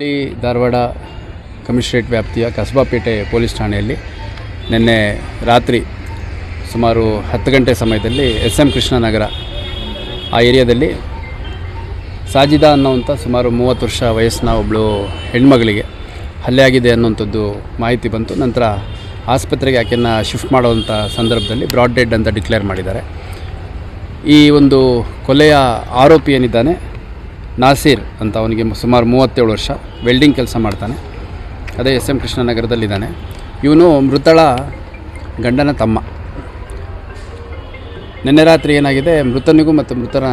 ಈ ಧಾರವಾಡ ಕಮಿಷನರೇಟ್ ವ್ಯಾಪ್ತಿಯ ಕಸಬಾಪೇಟೆ ಪೊಲೀಸ್ ಠಾಣೆಯಲ್ಲಿ ನಿನ್ನೆ ರಾತ್ರಿ ಸುಮಾರು ಹತ್ತು ಗಂಟೆ ಸಮಯದಲ್ಲಿ ಎಸ್ ಎಂ ಕೃಷ್ಣನಗರ ಆ ಏರಿಯಾದಲ್ಲಿ ಸಾಜಿದಾ ಅನ್ನೋವಂಥ ಸುಮಾರು ಮೂವತ್ತು ವರ್ಷ ವಯಸ್ಸಿನ ಒಬ್ಬಳು ಹೆಣ್ಮಗಳಿಗೆ ಹಲ್ಲೆ ಆಗಿದೆ ಅನ್ನುವಂಥದ್ದು ಮಾಹಿತಿ ಬಂತು. ನಂತರ ಆಸ್ಪತ್ರೆಗೆ ಆಕೆಯನ್ನು ಶಿಫ್ಟ್ ಮಾಡುವಂಥ ಸಂದರ್ಭದಲ್ಲಿ ಬ್ರಾಡ್ ಡೆಡ್ ಅಂತ ಡಿಕ್ಲೇರ್ ಮಾಡಿದ್ದಾರೆ. ಈ ಒಂದು ಕೊಲೆಯ ಆರೋಪಿ ಏನಿದ್ದಾನೆ ನಾಸೀರ್ ಅಂತ ಅವನಿಗೆ ಸುಮಾರು ಮೂವತ್ತೇಳು ವರ್ಷ ವೆಲ್ಡಿಂಗ್ ಕೆಲಸ ಮಾಡ್ತಾನೆ. ಅದೇ ಎಸ್ ಎಂ ಕೃಷ್ಣನಗರದಲ್ಲಿದ್ದಾನೆ. ಇವನು ಮೃತಳ ಗಂಡನ ತಮ್ಮ. ನಿನ್ನೆ ರಾತ್ರಿ ಏನಾಗಿದೆ? ಮೃತನಿಗೂ ಮತ್ತು ಮೃತನ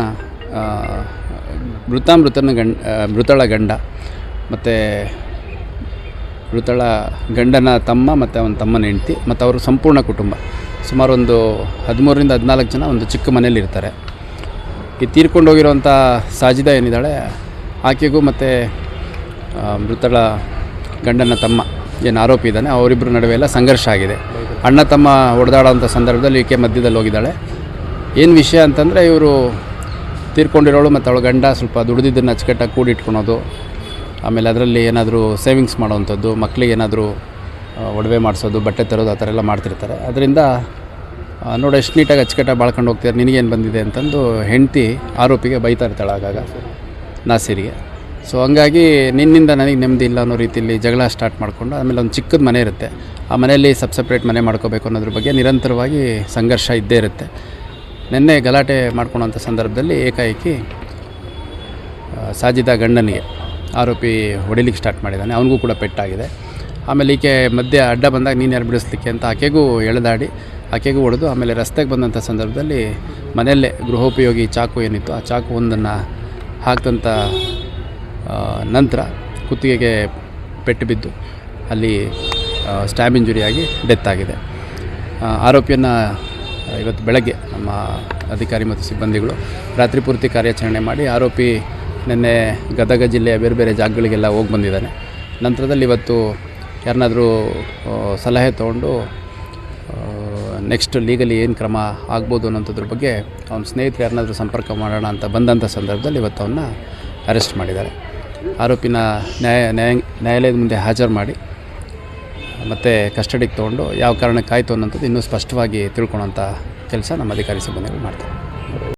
ಮೃತ ಮೃತನ ಗಂಡ ಮೃತಳ ಗಂಡ ಮತ್ತು ಮೃತಳ ಗಂಡನ ತಮ್ಮ ಮತ್ತು ಅವನ ತಮ್ಮನ ಹೆಂಡತಿ ಮತ್ತು ಅವರು ಸಂಪೂರ್ಣ ಕುಟುಂಬ. ಸುಮಾರು ಒಂದು ಹದಿಮೂರರಿಂದ ಹದಿನಾಲ್ಕು ಜನ ಒಂದು ಚಿಕ್ಕ ಮನೆಯಲ್ಲಿರ್ತಾರೆ. ಈ ತೀರ್ಕೊಂಡು ಹೋಗಿರೋಂಥ ಸಾಜಿದ ಏನಿದ್ದಾಳೆ, ಆಕೆಗೂ ಮತ್ತು ಮೃತಳ ಗಂಡನ ತಮ್ಮ ಏನು ಆರೋಪಿ ಇದ್ದಾನೆ ಅವರಿಬ್ಬರ ನಡುವೆ ಎಲ್ಲ ಸಂಘರ್ಷ ಆಗಿದೆ. ಅಣ್ಣ ತಮ್ಮ ಹೊಡೆದಾಡೋಂಥ ಸಂದರ್ಭದಲ್ಲಿ ಈಕೆ ಮಧ್ಯದಲ್ಲಿ ಹೋಗಿದ್ದಾಳೆ. ಏನು ವಿಷಯ ಅಂತಂದರೆ, ಇವರು ತೀರ್ಕೊಂಡಿರೋಳು ಮತ್ತು ಅವಳು ಗಂಡ ಸ್ವಲ್ಪ ದುಡಿದಿದ್ದನ್ನು ಅಚ್ಚುಕಟ್ಟಾಗಿ ಕೂಡಿಟ್ಕೊಳೋದು, ಆಮೇಲೆ ಅದರಲ್ಲಿ ಏನಾದರೂ ಸೇವಿಂಗ್ಸ್ ಮಾಡೋವಂಥದ್ದು ಮಕ್ಕಳಿಗೆ ಏನಾದರೂ ಒಡವೆ ಮಾಡಿಸೋದು, ಬಟ್ಟೆ ತರೋದು, ಆ ಥರ ಎಲ್ಲ ಮಾಡ್ತಿರ್ತಾರೆ. ಅದರಿಂದ ನೋಡಿ, ಎಷ್ಟು ನೀಟಾಗಿ ಅಚ್ಚುಕಟ್ಟಾಗಿ ಬಾಳ್ಕೊಂಡು ಹೋಗ್ತೀರ ನಿನಗೇನು ಬಂದಿದೆ ಅಂತಂದು ಹೆಂಡತಿ ಆರೋಪಿಗೆ ಬೈತಾ ಇರ್ತಾಳೆ ಆಗಾಗ, ನಾಸಿರಿಗೆ. ಸೊ ಹಂಗಾಗಿ ನಿನ್ನಿಂದ ನನಗೆ ನೆಮ್ಮದಿ ಇಲ್ಲ ಅನ್ನೋ ರೀತಿಯಲ್ಲಿ ಜಗಳ ಸ್ಟಾರ್ಟ್ ಮಾಡಿಕೊಂಡು, ಆಮೇಲೆ ಒಂದು ಚಿಕ್ಕದ ಮನೆ ಇರುತ್ತೆ. ಆ ಮನೆಯಲ್ಲಿ ಸಬ್ ಸಪ್ರೇಟ್ ಮನೆ ಮಾಡ್ಕೋಬೇಕು ಅನ್ನೋದ್ರ ಬಗ್ಗೆ ನಿರಂತರವಾಗಿ ಸಂಘರ್ಷ ಇದ್ದೇ ಇರುತ್ತೆ. ನಿನ್ನೆ ಗಲಾಟೆ ಮಾಡ್ಕೊಳೋಂಥ ಸಂದರ್ಭದಲ್ಲಿ ಏಕಾಏಕಿ ಸಾಜಿದ ಗಂಡನಿಗೆ ಆರೋಪಿ ಹೊಡಿಲಿಕ್ಕೆ ಸ್ಟಾರ್ಟ್ ಮಾಡಿದ್ದಾನೆ. ಅವನಿಗೂ ಕೂಡ ಪೆಟ್ಟಾಗಿದೆ. ಆಮೇಲೆ ಈಕೆ ಮಧ್ಯೆ ಅಡ್ಡ ಬಂದಾಗ ನೀನು ಯಾರು ಬಿಡಿಸ್ಲಿಕ್ಕೆ ಅಂತ ಆಕೆಗೂ ಎಳೆದಾಡಿ, ಆಕೆಗೂ ಹೊಡೆದು ಆಮೇಲೆ ರಸ್ತೆಗೆ ಬಂದಂಥ ಸಂದರ್ಭದಲ್ಲಿ ಮನೆಯಲ್ಲೇ ಗೃಹೋಪಯೋಗಿ ಚಾಕು ಏನಿತ್ತು, ಆ ಚಾಕು ಒಂದನ್ನು ಹಾಕಿದಂಥ ನಂತರ ಕುತ್ತಿಗೆಗೆ ಪೆಟ್ಟು ಬಿದ್ದು ಅಲ್ಲಿ ಸ್ಟ್ಯಾಬ್ ಇಂಜುರಿಯಾಗಿ ಡೆತ್ ಆಗಿದೆ. ಆರೋಪಿಯನ್ನು ಇವತ್ತು ಬೆಳಗ್ಗೆ ನಮ್ಮ ಅಧಿಕಾರಿ ಮತ್ತು ಸಿಬ್ಬಂದಿಗಳು ರಾತ್ರಿ ಪೂರ್ತಿ ಕಾರ್ಯಾಚರಣೆ ಮಾಡಿ ಆರೋಪಿ ನಿನ್ನೆ ಗದಗ ಜಿಲ್ಲೆಯ ಬೇರೆ ಬೇರೆ ಜಾಗಗಳಿಗೆಲ್ಲ ಹೋಗಿ ಬಂದಿದ್ದಾನೆ. ನಂತರದಲ್ಲಿ ಇವತ್ತು ಯಾರನ್ನಾದರೂ ಸಲಹೆ ತೊಗೊಂಡು ನೆಕ್ಸ್ಟ್ ಲೀಗಲಿ ಏನು ಕ್ರಮ ಆಗ್ಬೋದು ಅನ್ನೋಂಥದ್ರ ಬಗ್ಗೆ ಅವ್ನ ಸ್ನೇಹಿತರು ಯಾರನ್ನಾದರೂ ಸಂಪರ್ಕ ಮಾಡೋಣ ಅಂತ ಬಂದಂಥ ಸಂದರ್ಭದಲ್ಲಿ ಇವತ್ತು ಅವನ್ನ ಅರೆಸ್ಟ್ ಮಾಡಿದ್ದಾರೆ. ಆರೋಪಿನ ನ್ಯಾಯ ನ್ಯಾಯ, ನ್ಯಾಯಾಲಯದ ಮುಂದೆ ಹಾಜರು ಮಾಡಿ, ಮತ್ತು ಕಸ್ಟಡಿಗೆ ತೊಗೊಂಡು ಯಾವ ಕಾರಣಕ್ಕಾಯಿತು ಅನ್ನೋಂಥದ್ದು ಇನ್ನೂ ಸ್ಪಷ್ಟವಾಗಿ ತಿಳ್ಕೊಳೋಂಥ ಕೆಲಸ ನಮ್ಮ ಅಧಿಕಾರಿ ಸಿಬ್ಬಂದಿಗಳು ಮಾಡ್ತಾರೆ.